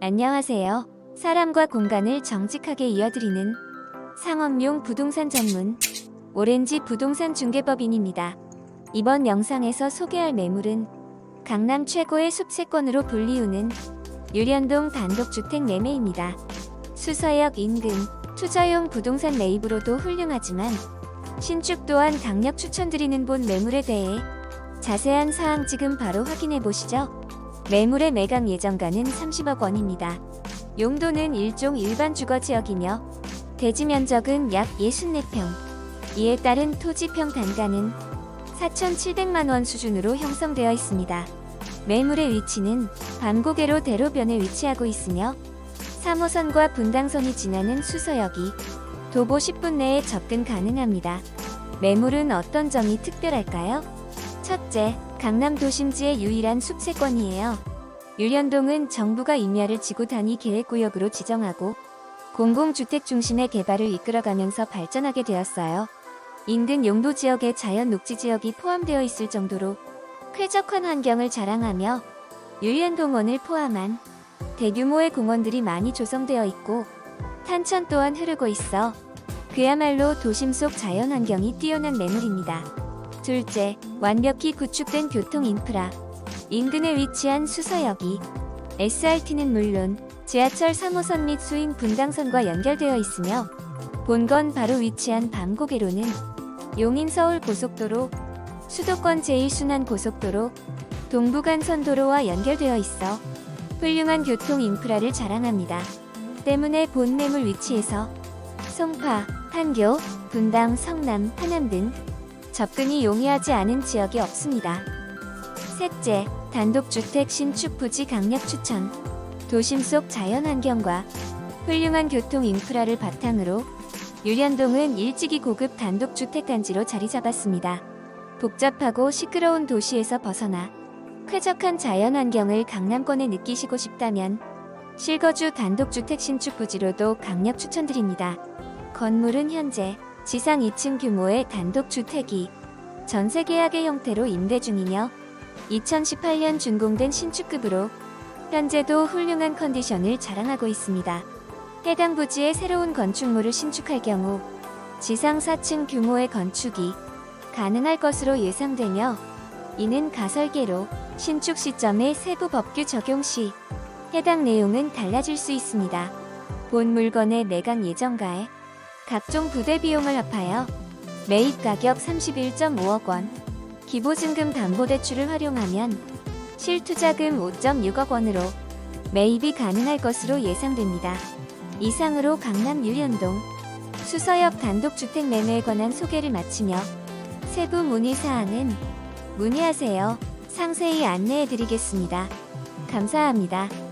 안녕하세요. 사람과 공간을 정직하게 이어드리는 상업용 부동산 전문 오렌지 부동산 중개법인입니다. 이번 영상에서 소개할 매물은 강남 최고의 숲채권으로 불리우는 유련동 단독주택 매매입니다. 수서역 인근 투자용 부동산 매입으로도 훌륭하지만 신축 또한 강력 추천드리는 본 매물에 대해 자세한 사항 지금 바로 확인해 보시죠. 매물의 매각 예정가는 30억 원입니다. 용도는 일종 일반 주거지역이며 대지 면적은 약 64평. 이에 따른 토지평 단가는 4,700만 원 수준으로 형성되어 있습니다. 매물의 위치는 반고개로 대로변에 위치하고 있으며 3호선과 분당선이 지나는 수서역이 도보 10분 내에 접근 가능합니다. 매물은 어떤 점이 특별할까요? 첫째, 강남 도심지의 유일한 숲채권이에요. 유련동은 정부가 임야를 지구 단위 계획구역으로 지정하고 공공주택 중심의 개발을 이끌어가면서 발전하게 되었어요. 인근 용도 지역에 자연 녹지 지역이 포함되어 있을 정도로 쾌적한 환경을 자랑하며 유연동원을 포함한 대규모의 공원들이 많이 조성되어 있고 탄천 또한 흐르고 있어 그야말로 도심 속 자연 환경이 뛰어난 매물입니다. 둘째, 완벽히 구축된 교통 인프라. 인근에 위치한 수서역이 SRT는 물론 지하철 3호선 및 수인 분당선과 연결되어 있으며 본건 바로 위치한 밤고개로는 용인 서울 고속도로, 수도권 제1순환 고속도로, 동부간 선도로와 연결되어 있어 훌륭한 교통 인프라를 자랑합니다. 때문에 본 매물 위치에서 송파, 판교, 분당, 성남, 하남 등 접근이 용이하지 않은 지역이 없습니다. 셋째, 단독주택 신축 부지 강력 추천. 도심 속 자연 환경과 훌륭한 교통 인프라를 바탕으로 유련동은 일찍이 고급 단독주택 단지로 자리 잡았습니다. 복잡하고 시끄러운 도시에서 벗어나 쾌적한 자연 환경을 강남권에 느끼시고 싶다면 실거주 단독주택 신축 부지로도 강력 추천드립니다. 건물은 현재 지상 2층 규모의 단독주택이 전세 계약의 형태로 임대 중이며 2018년 준공된 신축급으로 현재도 훌륭한 컨디션을 자랑하고 있습니다. 해당 부지에 새로운 건축물을 신축할 경우 지상 4층 규모의 건축이 가능할 것으로 예상되며 이는 가설계로 신축 시점의 세부 법규 적용 시 해당 내용은 달라질 수 있습니다. 본 물건의 매각 예정가에 각종 부대 비용을 합하여 매입 가격 31.5억 원, 기보증금 담보대출을 활용하면 실투자금 5.6억 원으로 매입이 가능할 것으로 예상됩니다. 이상으로 강남 유련동 수서역 단독주택 매매에 관한 소개를 마치며 세부 문의 사항은 문의하세요. 상세히 안내해 드리겠습니다. 감사합니다.